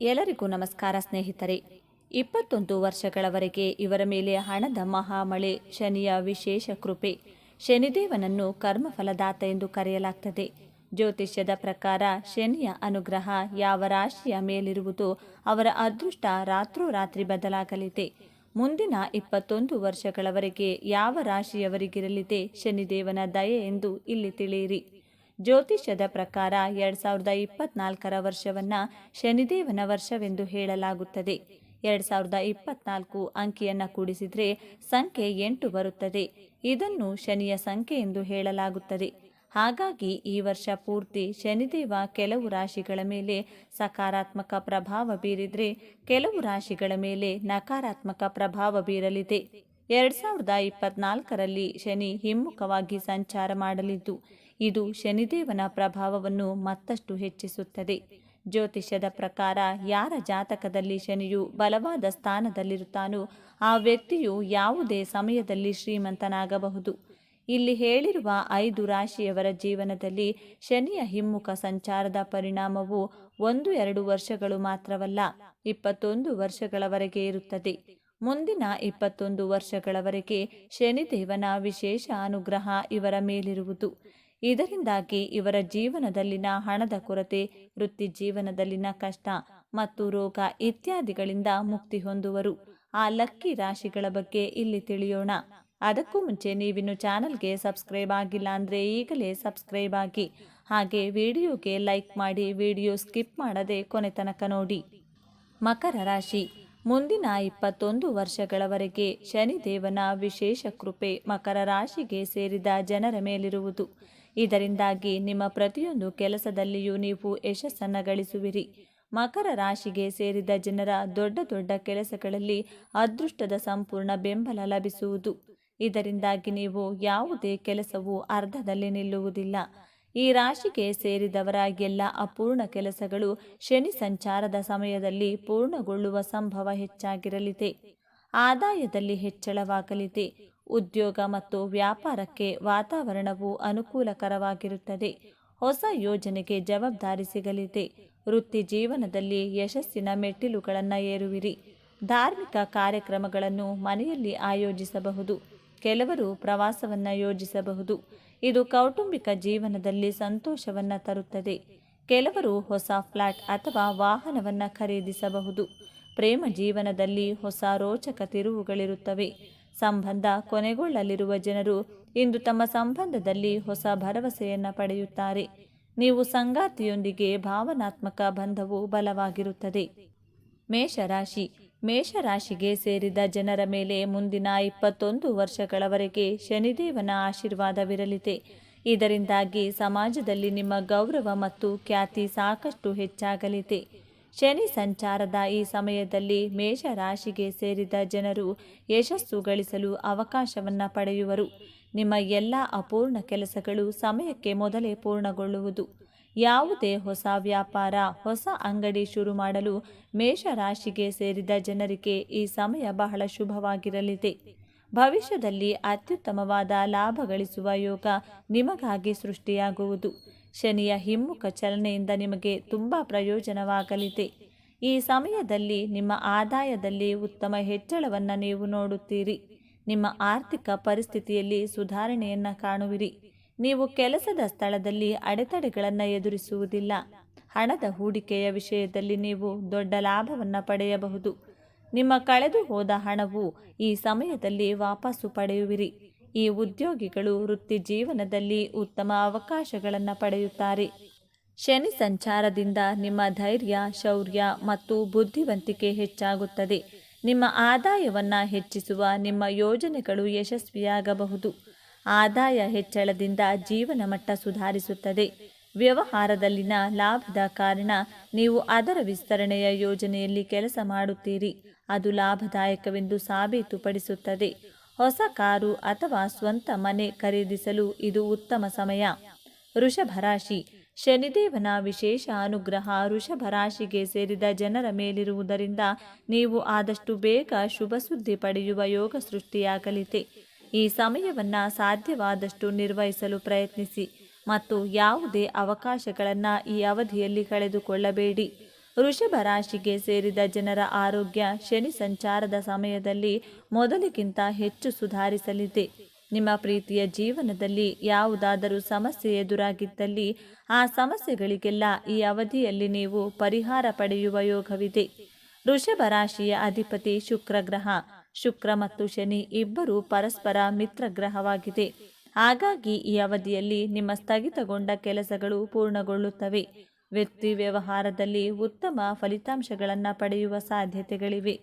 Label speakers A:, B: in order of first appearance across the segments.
A: ಎಲ್ಲರಿಗೂ ನಮಸ್ಕಾರ ಸ್ನೇಹಿತರೆ. ಇಪ್ಪತ್ತೊಂದು ವರ್ಷಗಳವರೆಗೆ ಇವರ ಮೇಲೆ ಹಣದ ಮಹಾಮಳೆ, ಶನಿಯ ವಿಶೇಷ ಕೃಪೆ, ಶನಿದೇವನನ್ನು ಕರ್ಮಫಲದಾತ ಎಂದು ಕರೆಯಲಾಗ್ತದೆ. ಜ್ಯೋತಿಷ್ಯದ ಪ್ರಕಾರ ಶನಿಯ ಅನುಗ್ರಹ ಯಾವ ರಾಶಿಯ ಮೇಲಿರುವುದು ಅವರ ಅದೃಷ್ಟ ರಾತ್ರೋರಾತ್ರಿ ಬದಲಾಗಲಿದೆ. ಮುಂದಿನ ಇಪ್ಪತ್ತೊಂದು ವರ್ಷಗಳವರೆಗೆ ಯಾವ ರಾಶಿಯವರಿಗಿರಲಿದೆ ಶನಿದೇವನ ದಯೆ ಎಂದು ಇಲ್ಲಿ ತಿಳಿಯಿರಿ. ಜ್ಯೋತಿಷ್ಯದ ಪ್ರಕಾರ ಎರಡ್ ಸಾವಿರದ ಇಪ್ಪತ್ನಾಲ್ಕರ ವರ್ಷವನ್ನ ಶನಿದೇವನ ವರ್ಷವೆಂದು ಹೇಳಲಾಗುತ್ತದೆ. ಎರಡ್ ಸಾವಿರದ ಇಪ್ಪತ್ನಾಲ್ಕು ಅಂಕಿಯನ್ನು ಕೂಡಿಸಿದರೆ ಸಂಖ್ಯೆ ಎಂಟು ಬರುತ್ತದೆ. ಇದನ್ನು ಶನಿಯ ಸಂಖ್ಯೆ ಎಂದು ಹೇಳಲಾಗುತ್ತದೆ. ಹಾಗಾಗಿ ಈ ವರ್ಷ ಪೂರ್ತಿ ಶನಿದೇವ ಕೆಲವು ರಾಶಿಗಳ ಮೇಲೆ ಸಕಾರಾತ್ಮಕ ಪ್ರಭಾವ ಬೀರಿದರೆ ಕೆಲವು ರಾಶಿಗಳ ಮೇಲೆ ನಕಾರಾತ್ಮಕ ಪ್ರಭಾವ ಬೀರಲಿದೆ. ಎರಡ್ ಸಾವಿರದ ಇಪ್ಪತ್ನಾಲ್ಕರಲ್ಲಿ ಶನಿ ಹಿಮ್ಮುಖವಾಗಿ ಸಂಚಾರ ಮಾಡಲಿದ್ದು ಇದು ಶನಿದೇವನ ಪ್ರಭಾವವನ್ನು ಮತ್ತಷ್ಟು ಹೆಚ್ಚಿಸುತ್ತದೆ. ಜ್ಯೋತಿಷ್ಯದ ಪ್ರಕಾರ ಯಾರ ಜಾತಕದಲ್ಲಿ ಶನಿಯು ಬಲವಾದ ಸ್ಥಾನದಲ್ಲಿರುತ್ತಾನೋ ಆ ವ್ಯಕ್ತಿಯು ಯಾವುದೇ ಸಮಯದಲ್ಲಿ ಶ್ರೀಮಂತನಾಗಬಹುದು. ಇಲ್ಲಿ ಹೇಳಿರುವ ಐದು ರಾಶಿಯವರ ಜೀವನದಲ್ಲಿ ಶನಿಯ ಹಿಮ್ಮುಖ ಸಂಚಾರದ ಪರಿಣಾಮವು ಒಂದು ಎರಡು ವರ್ಷಗಳು ಮಾತ್ರವಲ್ಲ, ಇಪ್ಪತ್ತೊಂದು ವರ್ಷಗಳವರೆಗೆ ಇರುತ್ತದೆ. ಮುಂದಿನ ಇಪ್ಪತ್ತೊಂದು ವರ್ಷಗಳವರೆಗೆ ಶನಿದೇವನ ವಿಶೇಷ ಅನುಗ್ರಹ ಇವರ ಮೇಲಿರುವುದು. ಇದರಿಂದಾಗಿ ಇವರ ಜೀವನದಲ್ಲಿನ ಹಣದ ಕೊರತೆ, ವೃತ್ತಿ ಜೀವನದಲ್ಲಿನ ಕಷ್ಟ ಮತ್ತು ರೋಗ ಇತ್ಯಾದಿಗಳಿಂದ ಮುಕ್ತಿ ಹೊಂದುವರು. ಆ ಲಕ್ಕಿ ರಾಶಿಗಳ ಬಗ್ಗೆ ಇಲ್ಲಿ ತಿಳಿಯೋಣ. ಅದಕ್ಕೂ ಮುಂಚೆ ನೀವಿನ್ನು ಚಾನಲ್ಗೆ ಸಬ್ಸ್ಕ್ರೈಬ್ ಆಗಿಲ್ಲ ಅಂದರೆ ಈಗಲೇ ಸಬ್ಸ್ಕ್ರೈಬ್ ಆಗಿ. ಹಾಗೆ ವಿಡಿಯೋಗೆ ಲೈಕ್ ಮಾಡಿ ವಿಡಿಯೋ ಸ್ಕಿಪ್ ಮಾಡದೆ ಕೊನೆ ತನಕ ನೋಡಿ. ಮಕರ ರಾಶಿ. ಮುಂದಿನ ಇಪ್ಪತ್ತೊಂದು ವರ್ಷಗಳವರೆಗೆ ಶನಿದೇವನ ವಿಶೇಷ ಕೃಪೆ ಮಕರ ರಾಶಿಗೆ ಸೇರಿದ ಜನರ ಮೇಲಿರುವುದು. ಇದರಿಂದಾಗಿ ನಿಮ್ಮ ಪ್ರತಿಯೊಂದು ಕೆಲಸದಲ್ಲಿಯೂ ನೀವು ಯಶಸ್ಸನ್ನು ಗಳಿಸುವಿರಿ. ಮಕರ ರಾಶಿಗೆ ಸೇರಿದ ಜನರ ದೊಡ್ಡ ದೊಡ್ಡ ಕೆಲಸಗಳಲ್ಲಿ ಅದೃಷ್ಟದ ಸಂಪೂರ್ಣ ಬೆಂಬಲ ಲಭಿಸುವುದು. ಇದರಿಂದಾಗಿ ನೀವು ಯಾವುದೇ ಕೆಲಸವು ಅರ್ಧದಲ್ಲಿ ನಿಲ್ಲುವುದಿಲ್ಲ. ಈ ರಾಶಿಗೆ ಸೇರಿದವರ ಎಲ್ಲ ಅಪೂರ್ಣ ಕೆಲಸಗಳು ಶನಿ ಸಂಚಾರದ ಸಮಯದಲ್ಲಿ ಪೂರ್ಣಗೊಳ್ಳುವ ಸಂಭವ ಹೆಚ್ಚಾಗಿರಲಿದೆ. ಆದಾಯದಲ್ಲಿ ಹೆಚ್ಚಳವಾಗಲಿದೆ. ಉದ್ಯೋಗ ಮತ್ತು ವ್ಯಾಪಾರಕ್ಕೆ ವಾತಾವರಣವು ಅನುಕೂಲಕರವಾಗಿರುತ್ತದೆ. ಹೊಸ ಯೋಜನೆಗೆ ಜವಾಬ್ದಾರಿ ಸಿಗಲಿದೆ. ವೃತ್ತಿ ಜೀವನದಲ್ಲಿ ಯಶಸ್ಸಿನ ಮೆಟ್ಟಿಲುಗಳನ್ನು ಏರುವಿರಿ. ಧಾರ್ಮಿಕ ಕಾರ್ಯಕ್ರಮಗಳನ್ನು ಮನೆಯಲ್ಲಿ ಆಯೋಜಿಸಬಹುದು. ಕೆಲವರು ಪ್ರವಾಸವನ್ನು ಯೋಜಿಸಬಹುದು. ಇದು ಕೌಟುಂಬಿಕ ಜೀವನದಲ್ಲಿ ಸಂತೋಷವನ್ನು ತರುತ್ತದೆ. ಕೆಲವರು ಹೊಸ ಫ್ಲಾಟ್ ಅಥವಾ ವಾಹನವನ್ನು ಖರೀದಿಸಬಹುದು. ಪ್ರೇಮ ಜೀವನದಲ್ಲಿ ಹೊಸ ರೋಚಕ ತಿರುವುಗಳಿರುತ್ತವೆ. ಸಂಬಂಧ ಕೊನೆಗೊಳ್ಳಲಿರುವ ಜನರು ಇಂದು ತಮ್ಮ ಸಂಬಂಧದಲ್ಲಿ ಹೊಸ ಭರವಸೆಯನ್ನು ಪಡೆಯುತ್ತಾರೆ. ನೀವು ಸಂಗಾತಿಯೊಂದಿಗೆ ಭಾವನಾತ್ಮಕ ಬಂಧವು ಬಲವಾಗಿರುತ್ತದೆ. ಮೇಷರಾಶಿ. ಮೇಷರಾಶಿಗೆ ಸೇರಿದ ಜನರ ಮೇಲೆ ಮುಂದಿನ ಇಪ್ಪತ್ತೊಂದು ವರ್ಷಗಳವರೆಗೆ ಶನಿದೇವನ ಆಶೀರ್ವಾದವಿರಲಿದೆ. ಇದರಿಂದಾಗಿ ಸಮಾಜದಲ್ಲಿ ನಿಮ್ಮ ಗೌರವ ಮತ್ತು ಖ್ಯಾತಿ ಸಾಕಷ್ಟು ಹೆಚ್ಚಾಗಲಿದೆ. ಶನಿ ಸಂಚಾರದ ಈ ಸಮಯದಲ್ಲಿ ಮೇಷರಾಶಿಗೆ ಸೇರಿದ ಜನರು ಯಶಸ್ಸು ಗಳಿಸಲು ಅವಕಾಶವನ್ನು ಪಡೆಯುವರು. ನಿಮ್ಮ ಎಲ್ಲ ಅಪೂರ್ಣ ಕೆಲಸಗಳು ಸಮಯಕ್ಕೆ ಮೊದಲೇ ಪೂರ್ಣಗೊಳ್ಳುವುದು. ಯಾವುದೇ ಹೊಸ ವ್ಯಾಪಾರ, ಹೊಸ ಅಂಗಡಿ ಶುರು ಮಾಡಲು ಮೇಷರಾಶಿಗೆ ಸೇರಿದ ಜನರಿಗೆ ಈ ಸಮಯ ಬಹಳ ಶುಭವಾಗಿರಲಿದೆ. ಭವಿಷ್ಯದಲ್ಲಿ ಅತ್ಯುತ್ತಮವಾದ ಲಾಭ ಗಳಿಸುವ ಯೋಗ ನಿಮಗಾಗಿ ಸೃಷ್ಟಿಯಾಗುವುದು. ಶನಿಯ ಹಿಮ್ಮುಖ ಚಲನೆಯಿಂದ ನಿಮಗೆ ತುಂಬ ಪ್ರಯೋಜನವಾಗಲಿದೆ. ಈ ಸಮಯದಲ್ಲಿ ನಿಮ್ಮ ಆದಾಯದಲ್ಲಿ ಉತ್ತಮ ಹೆಚ್ಚಳವನ್ನು ನೀವು ನೋಡುತ್ತೀರಿ. ನಿಮ್ಮ ಆರ್ಥಿಕ ಪರಿಸ್ಥಿತಿಯಲ್ಲಿ ಸುಧಾರಣೆಯನ್ನು ಕಾಣುವಿರಿ. ನೀವು ಕೆಲಸದ ಸ್ಥಳದಲ್ಲಿ ಅಡೆತಡೆಗಳನ್ನು ಎದುರಿಸುವುದಿಲ್ಲ. ಹಣದ ಹೂಡಿಕೆಯ ವಿಷಯದಲ್ಲಿ ನೀವು ದೊಡ್ಡ ಲಾಭವನ್ನು ಪಡೆಯಬಹುದು. ನಿಮ್ಮ ಕಳೆದು ಹೋದ ಹಣವು ಈ ಸಮಯದಲ್ಲಿ ವಾಪಸ್ಸು ಪಡೆಯುವಿರಿ. ಈ ಉದ್ಯೋಗಿಗಳು ವೃತ್ತಿ ಜೀವನದಲ್ಲಿ ಉತ್ತಮ ಅವಕಾಶಗಳನ್ನು ಪಡೆಯುತ್ತಾರೆ. ಶನಿ ಸಂಚಾರದಿಂದ ನಿಮ್ಮ ಧೈರ್ಯ, ಶೌರ್ಯ ಮತ್ತು ಬುದ್ಧಿವಂತಿಕೆ ಹೆಚ್ಚಾಗುತ್ತದೆ. ನಿಮ್ಮ ಆದಾಯವನ್ನು ಹೆಚ್ಚಿಸುವ ನಿಮ್ಮ ಯೋಜನೆಗಳು ಯಶಸ್ವಿಯಾಗಬಹುದು. ಆದಾಯ ಹೆಚ್ಚಳದಿಂದ ಜೀವನ ಮಟ್ಟ ಸುಧಾರಿಸುತ್ತದೆ. ವ್ಯವಹಾರದಲ್ಲಿನ ಲಾಭದ ಕಾರಣ ನೀವು ಅದರ ವಿಸ್ತರಣೆಯ ಯೋಜನೆಯಲ್ಲಿ ಕೆಲಸ ಮಾಡುತ್ತೀರಿ. ಅದು ಲಾಭದಾಯಕವೆಂದು ಸಾಬೀತುಪಡಿಸುತ್ತದೆ. ಹೊಸ ಕಾರು ಅಥವಾ ಸ್ವಂತ ಮನೆ ಖರೀದಿಸಲು ಇದು ಉತ್ತಮ ಸಮಯ. ವೃಷಭ ರಾಶಿ. ಶನಿದೇವನ ವಿಶೇಷ ಅನುಗ್ರಹ ವೃಷಭ ರಾಶಿಗೆ ಸೇರಿದ ಜನರ ಮೇಲಿರುವುದರಿಂದ ನೀವು ಆದಷ್ಟು ಬೇಗ ಶುಭ ಸುದ್ದಿ ಪಡೆಯುವ ಯೋಗ ಸೃಷ್ಟಿಯಾಗಲಿದೆ. ಈ ಸಮಯವನ್ನು ಸಾಧ್ಯವಾದಷ್ಟು ನಿರ್ವಹಿಸಲು ಪ್ರಯತ್ನಿಸಿ ಮತ್ತು ಯಾವುದೇ ಅವಕಾಶಗಳನ್ನು ಈ ಅವಧಿಯಲ್ಲಿ ಕಳೆದುಕೊಳ್ಳಬೇಡಿ. ವೃಷಭ ರಾಶಿಗೆ ಸೇರಿದ ಜನರ ಆರೋಗ್ಯ ಶನಿ ಸಂಚಾರದ ಸಮಯದಲ್ಲಿ ಮೊದಲಿಗಿಂತ ಹೆಚ್ಚು ಸುಧಾರಿಸಲಿದೆ. ನಿಮ್ಮ ಪ್ರೀತಿಯ ಜೀವನದಲ್ಲಿ ಯಾವುದಾದರೂ ಸಮಸ್ಯೆ ಎದುರಾಗಿದ್ದಲ್ಲಿ ಆ ಸಮಸ್ಯೆಗಳಿಗೆಲ್ಲ ಈ ಅವಧಿಯಲ್ಲಿ ನೀವು ಪರಿಹಾರ ಪಡೆಯುವ ಯೋಗವಿದೆ. ವೃಷಭ ರಾಶಿಯ ಅಧಿಪತಿ ಶುಕ್ರ ಗ್ರಹ, ಶುಕ್ರ ಮತ್ತು ಶನಿ ಇಬ್ಬರು ಪರಸ್ಪರ ಮಿತ್ರ ಗ್ರಹವಾಗಿದೆ. ಹಾಗಾಗಿ ಈ ಅವಧಿಯಲ್ಲಿ ನಿಮ್ಮ ಸ್ಥಗಿತಗೊಂಡ ಕೆಲಸಗಳು ಪೂರ್ಣಗೊಳ್ಳುತ್ತವೆ. ವ್ಯಕ್ತಿ ವ್ಯವಹಾರದಲ್ಲಿ ಉತ್ತಮ ಫಲಿತಾಂಶಗಳನ್ನು ಪಡೆಯುವ ಸಾಧ್ಯತೆಗಳಿವೆ.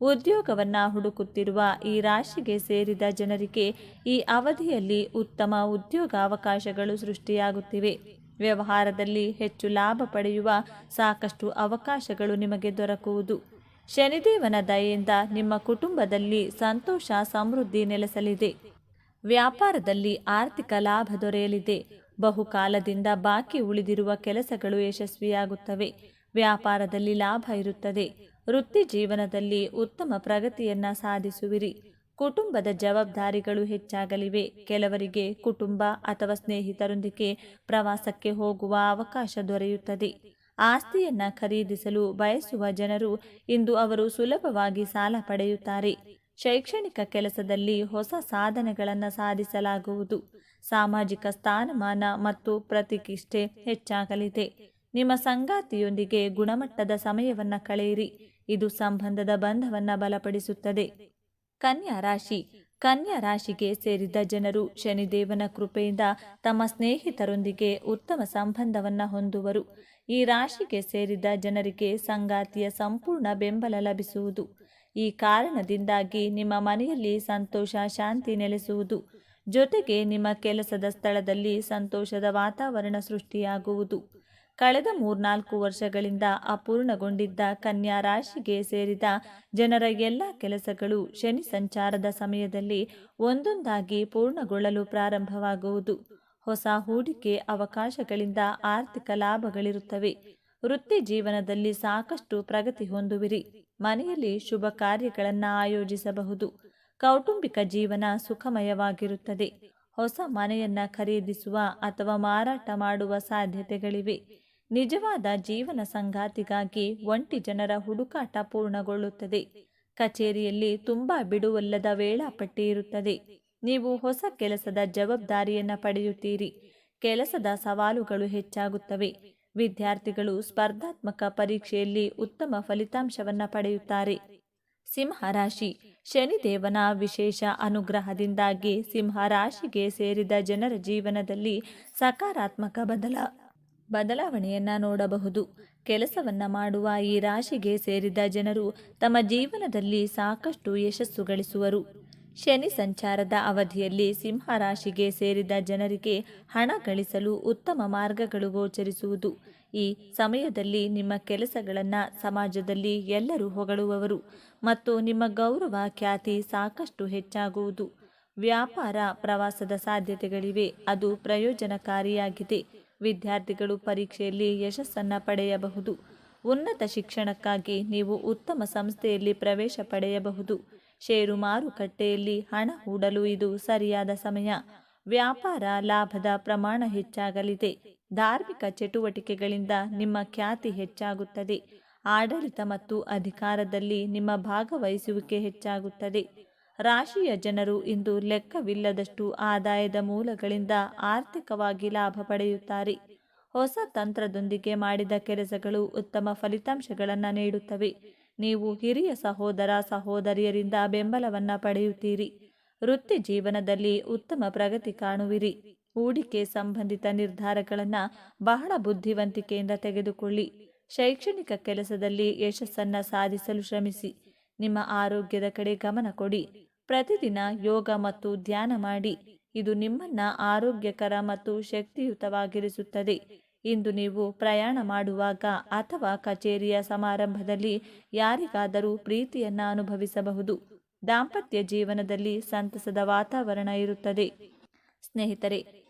A: ಉದ್ಯೋಗವನ್ನು ಹುಡುಕುತ್ತಿರುವ ಈ ರಾಶಿಗೆ ಸೇರಿದ ಜನರಿಗೆ ಈ ಅವಧಿಯಲ್ಲಿ ಉತ್ತಮ ಉದ್ಯೋಗ ಅವಕಾಶಗಳು ಸೃಷ್ಟಿಯಾಗುತ್ತಿವೆ. ವ್ಯವಹಾರದಲ್ಲಿ ಹೆಚ್ಚು ಲಾಭ ಪಡೆಯುವ ಸಾಕಷ್ಟು ಅವಕಾಶಗಳು ನಿಮಗೆ ದೊರಕುವುದು. ಶನಿದೇವನ ದಯೆಯಿಂದ ನಿಮ್ಮ ಕುಟುಂಬದಲ್ಲಿ ಸಂತೋಷ, ಸಮೃದ್ಧಿ ನೆಲೆಸಲಿದೆ. ವ್ಯಾಪಾರದಲ್ಲಿ ಆರ್ಥಿಕ ಲಾಭ ದೊರೆಯಲಿದೆ. ಬಹುಕಾಲದಿಂದ ಬಾಕಿ ಉಳಿದಿರುವ ಕೆಲಸಗಳು ಯಶಸ್ವಿಯಾಗುತ್ತವೆ. ವ್ಯಾಪಾರದಲ್ಲಿ ಲಾಭ ಇರುತ್ತದೆ. ವೃತ್ತಿ ಜೀವನದಲ್ಲಿ ಉತ್ತಮ ಪ್ರಗತಿಯನ್ನು ಸಾಧಿಸುವಿರಿ. ಕುಟುಂಬದ ಜವಾಬ್ದಾರಿಗಳು ಹೆಚ್ಚಾಗಲಿವೆ. ಕೆಲವರಿಗೆ ಕುಟುಂಬ ಅಥವಾ ಸ್ನೇಹಿತರೊಂದಿಗೆ ಪ್ರವಾಸಕ್ಕೆ ಹೋಗುವ ಅವಕಾಶ ದೊರೆಯುತ್ತದೆ. ಆಸ್ತಿಯನ್ನು ಖರೀದಿಸಲು ಬಯಸುವ ಜನರು ಇಂದು ಅವರು ಸುಲಭವಾಗಿ ಸಾಲ ಪಡೆಯುತ್ತಾರೆ. ಶೈಕ್ಷಣಿಕ ಕೆಲಸದಲ್ಲಿ ಹೊಸ ಸಾಧನೆಗಳನ್ನು ಸಾಧಿಸಲಾಗುವುದು. ಸಾಮಾಜಿಕ ಸ್ಥಾನಮಾನ ಮತ್ತು ಪ್ರತಿಷ್ಠೆ ಹೆಚ್ಚಾಗಲಿದೆ. ನಿಮ್ಮ ಸಂಗಾತಿಯೊಂದಿಗೆ ಗುಣಮಟ್ಟದ ಸಮಯವನ್ನು ಕಳೆಯಿರಿ. ಇದು ಸಂಬಂಧದ ಬಂಧವನ್ನು ಬಲಪಡಿಸುತ್ತದೆ. ಕನ್ಯಾ ರಾಶಿ. ಕನ್ಯಾ ರಾಶಿಗೆ ಸೇರಿದ ಜನರು ಶನಿದೇವನ ಕೃಪೆಯಿಂದ ತಮ್ಮ ಸ್ನೇಹಿತರೊಂದಿಗೆ ಉತ್ತಮ ಸಂಬಂಧವನ್ನು ಹೊಂದುವರು. ಈ ರಾಶಿಗೆ ಸೇರಿದ ಜನರಿಗೆ ಸಂಗಾತಿಯ ಸಂಪೂರ್ಣ ಬೆಂಬಲ ಲಭಿಸುವುದು. ಈ ಕಾರಣದಿಂದಾಗಿ ನಿಮ್ಮ ಮನೆಯಲ್ಲಿ ಸಂತೋಷ, ಶಾಂತಿ ನೆಲೆಸುವುದು. ಜೊತೆಗೆ ನಿಮ್ಮ ಕೆಲಸದ ಸ್ಥಳದಲ್ಲಿ ಸಂತೋಷದ ವಾತಾವರಣ ಸೃಷ್ಟಿಯಾಗುವುದು. ಕಳೆದ ಮೂರ್ನಾಲ್ಕು ವರ್ಷಗಳಿಂದ ಅಪೂರ್ಣಗೊಂಡಿದ್ದ ಕನ್ಯಾ ರಾಶಿಗೆ ಸೇರಿದ ಜನರ ಎಲ್ಲ ಕೆಲಸಗಳು ಶನಿ ಸಂಚಾರದ ಸಮಯದಲ್ಲಿ ಒಂದೊಂದಾಗಿ ಪೂರ್ಣಗೊಳ್ಳಲು ಪ್ರಾರಂಭವಾಗುವುದು. ಹೊಸ ಹೂಡಿಕೆ ಅವಕಾಶಗಳಿಂದ ಆರ್ಥಿಕ ಲಾಭಗಳಿರುತ್ತವೆ. ವೃತ್ತಿ ಜೀವನದಲ್ಲಿ ಸಾಕಷ್ಟು ಪ್ರಗತಿ ಹೊಂದುವಿರಿ. ಮನೆಯಲ್ಲಿ ಶುಭ ಕಾರ್ಯಗಳನ್ನು ಆಯೋಜಿಸಬಹುದು. ಕೌಟುಂಬಿಕ ಜೀವನ ಸುಖಮಯವಾಗಿರುತ್ತದೆ. ಹೊಸ ಮನೆಯನ್ನ ಖರೀದಿಸುವ ಅಥವಾ ಮಾರಾಟ ಮಾಡುವ ಸಾಧ್ಯತೆಗಳಿವೆ. ನಿಜವಾದ ಜೀವನ ಸಂಗಾತಿಗಾಗಿ ಒಂಟಿ ಜನರ ಹುಡುಕಾಟ ಪೂರ್ಣಗೊಳ್ಳುತ್ತದೆ. ಕಚೇರಿಯಲ್ಲಿ ತುಂಬಾ ಬಿಡುವಲ್ಲದ ವೇಳಾಪಟ್ಟಿ ಇರುತ್ತದೆ. ನೀವು ಹೊಸ ಕೆಲಸದ ಜವಾಬ್ದಾರಿಯನ್ನ ಪಡೆಯುತ್ತೀರಿ. ಕೆಲಸದ ಸವಾಲುಗಳು ಹೆಚ್ಚಾಗುತ್ತವೆ. ವಿದ್ಯಾರ್ಥಿಗಳು ಸ್ಪರ್ಧಾತ್ಮಕ ಪರೀಕ್ಷೆಯಲ್ಲಿ ಉತ್ತಮ ಫಲಿತಾಂಶವನ್ನ ಪಡೆಯುತ್ತಾರೆ. ಸಿಂಹ ರಾಶಿ ಶನಿದೇವನ ವಿಶೇಷ ಅನುಗ್ರಹದಿಂದಾಗಿ ಸಿಂಹ ರಾಶಿಗೆ ಸೇರಿದ ಜನರ ಜೀವನದಲ್ಲಿ ಸಕಾರಾತ್ಮಕ ಬದಲ, ಬದಲಾವಣೆಯನ್ನ ನೋಡಬಹುದು. ಕೆಲಸವನ್ನ ಮಾಡುವ ಈ ರಾಶಿಗೆ ಸೇರಿದ ಜನರು ತಮ್ಮ ಜೀವನದಲ್ಲಿ ಸಾಕಷ್ಟು ಯಶಸ್ಸು ಗಳಿಸುವರು. ಶನಿ ಸಂಚಾರದ ಅವಧಿಯಲ್ಲಿ ಸಿಂಹ ರಾಶಿಗೆ ಸೇರಿದ ಜನರಿಗೆ ಹಣ ಗಳಿಸಲು ಉತ್ತಮ ಮಾರ್ಗಗಳು ಗೋಚರಿಸುವುದು. ಈ ಸಮಯದಲ್ಲಿ ನಿಮ್ಮ ಕೆಲಸಗಳನ್ನು ಸಮಾಜದಲ್ಲಿ ಎಲ್ಲರೂ ಹೊಗಳುವವರು ಮತ್ತು ನಿಮ್ಮ ಗೌರವ ಖ್ಯಾತಿ ಸಾಕಷ್ಟು ಹೆಚ್ಚಾಗುವುದು. ವ್ಯಾಪಾರ ಪ್ರವಾಸದ ಸಾಧ್ಯತೆಗಳಿವೆ. ಅದು ಪ್ರಯೋಜನಕಾರಿಯಾಗಿದೆ. ವಿದ್ಯಾರ್ಥಿಗಳು ಪರೀಕ್ಷೆಯಲ್ಲಿ ಯಶಸ್ಸನ್ನು ಪಡೆಯಬಹುದು. ಉನ್ನತ ಶಿಕ್ಷಣಕ್ಕಾಗಿ ನೀವು ಉತ್ತಮ ಸಂಸ್ಥೆಯಲ್ಲಿ ಪ್ರವೇಶ ಪಡೆಯಬಹುದು. ಷೇರು ಮಾರುಕಟ್ಟೆಯಲ್ಲಿ ಹಣ ಹೂಡಲು ಇದು ಸರಿಯಾದ ಸಮಯ. ವ್ಯಾಪಾರ ಲಾಭದ ಪ್ರಮಾಣ ಹೆಚ್ಚಾಗಲಿದೆ. ಧಾರ್ಮಿಕ ಚಟುವಟಿಕೆಗಳಿಂದ ನಿಮ್ಮ ಖ್ಯಾತಿ ಹೆಚ್ಚಾಗುತ್ತದೆ. ಆಡಳಿತ ಮತ್ತು ಅಧಿಕಾರದಲ್ಲಿ ನಿಮ್ಮ ಭಾಗವಹಿಸುವಿಕೆ ಹೆಚ್ಚಾಗುತ್ತದೆ. ರಾಶಿಯ ಜನರು ಇಂದು ಲೆಕ್ಕವಿಲ್ಲದಷ್ಟು ಆದಾಯದ ಮೂಲಗಳಿಂದ ಆರ್ಥಿಕವಾಗಿ ಲಾಭ ಪಡೆಯುತ್ತಾರೆ. ಹೊಸ ತಂತ್ರದೊಂದಿಗೆ ಮಾಡಿದ ಕೆಲಸಗಳು ಉತ್ತಮ ಫಲಿತಾಂಶಗಳನ್ನು ನೀಡುತ್ತವೆ. ನೀವು ಹಿರಿಯ ಸಹೋದರ ಸಹೋದರಿಯರಿಂದ ಬೆಂಬಲವನ್ನು ಪಡೆಯುತ್ತೀರಿ. ವೃತ್ತಿ ಜೀವನದಲ್ಲಿ ಉತ್ತಮ ಪ್ರಗತಿ ಕಾಣುವಿರಿ. ಹೂಡಿಕೆ ಸಂಬಂಧಿತ ನಿರ್ಧಾರಗಳನ್ನು ಬಹಳ ಬುದ್ಧಿವಂತಿಕೆಯಿಂದ ತೆಗೆದುಕೊಳ್ಳಿ. ಶೈಕ್ಷಣಿಕ ಕೆಲಸದಲ್ಲಿ ಯಶಸ್ಸನ್ನು ಸಾಧಿಸಲು ಶ್ರಮಿಸಿ. ನಿಮ್ಮ ಆರೋಗ್ಯದ ಕಡೆ ಗಮನ ಕೊಡಿ. ಪ್ರತಿದಿನ ಯೋಗ ಮತ್ತು ಧ್ಯಾನ ಮಾಡಿ. ಇದು ನಿಮ್ಮನ್ನ ಆರೋಗ್ಯಕರ ಮತ್ತು ಶಕ್ತಿಯುತವಾಗಿರಿಸುತ್ತದೆ. ಇಂದು ನೀವು ಪ್ರಯಾಣ ಮಾಡುವಾಗ ಅಥವಾ ಕಚೇರಿಯ ಸಮಾರಂಭದಲ್ಲಿ ಯಾರಿಗಾದರೂ ಪ್ರೀತಿಯನ್ನ ಅನುಭವಿಸಬಹುದು. ದಾಂಪತ್ಯ ಜೀವನದಲ್ಲಿ ಸಂತಸದ ವಾತಾವರಣ ಇರುತ್ತದೆ. ಸ್ನೇಹಿತರೆ